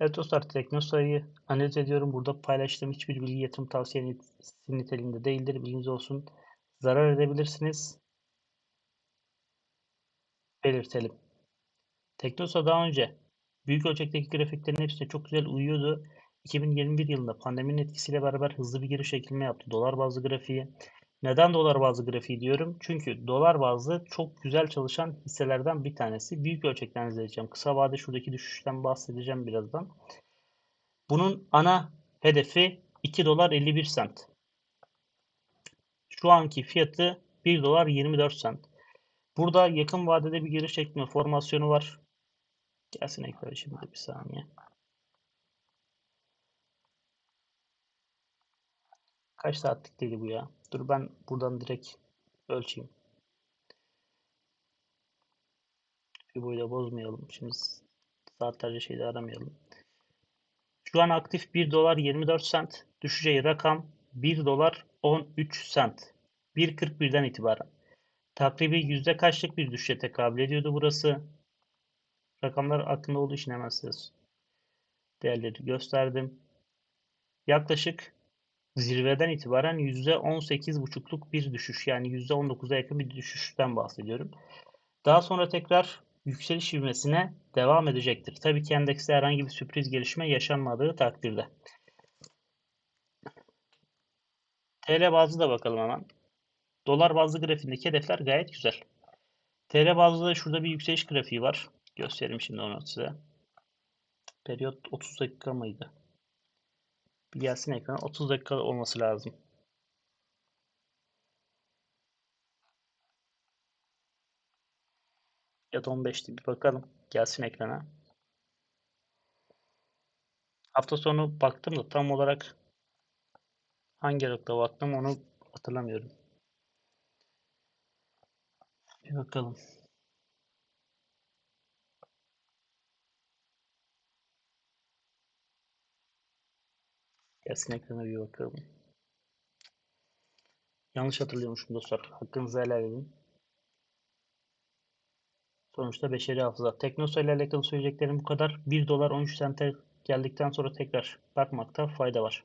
Evet dostlar Teknosa'yı analiz ediyorum. Burada paylaştığım hiçbir bilgi yatırım tavsiyesi niteliğinde değildir. Bilginiz olsun. Zarar edebilirsiniz. Belirtelim. Teknosa daha önce büyük ölçekteki grafiklerin hepsine çok güzel uyuyordu. 2021 yılında pandeminin etkisiyle beraber hızlı bir geri çekilme yaptı. Dolar bazlı grafiği. Neden dolar bazlı grafiği diyorum? Çünkü dolar bazlı çok güzel çalışan hisselerden bir tanesi. Büyük ölçekten analiz edeceğim. Kısa vade şuradaki düşüşten bahsedeceğim birazdan. Bunun ana hedefi 2 dolar 51 sent. Şu anki fiyatı 1 dolar 24 sent. Burada yakın vadede bir geri çekme formasyonu var. Gelsin ekranı şimdi bir saniye. Kaç saatlikteydi bu ya? Dur ben buradan direkt ölçeyim. Fibo'yu da bozmayalım. Şimdi saatlerce şeyde aramayalım. Şu an aktif 1 dolar 24 sent. Düşeceği rakam 1 dolar 13 sent. 1.41'den itibaren. Takribi yüzde kaçlık bir düşüşe tekabül ediyordu burası. Rakamlar aklında olduğu için hemen size değerleri gösterdim. Yaklaşık zirveden itibaren %18,5'luk bir düşüş yani %19'a yakın bir düşüşten bahsediyorum. Daha sonra tekrar yükseliş ivmesine devam edecektir. Tabii ki endekste herhangi bir sürpriz gelişme yaşanmadığı takdirde. TL bazlı da bakalım hemen. Dolar bazlı grafiğindeki hedefler gayet güzel. TL bazlı da şurada bir yükseliş grafiği var. Göstereyim şimdi onu size. Periyot 30 dakika mıydı? Gelsin ekrana. 30 dakika olması lazım. Ya da 15'ti. Bir bakalım. Gelsin ekrana. Hafta sonu baktım da tam olarak hangi aralıkta baktım onu hatırlamıyorum. Bir bakalım. Gelsin ekrana bir bakalım. Yanlış hatırlıyormuşum dostlar. Hakkınızı helal edin. Sonuçta beşeri hafıza. Teknosa ile alakalı söyleyeceklerim bu kadar. 1 dolar 13 sente geldikten sonra tekrar bakmakta fayda var.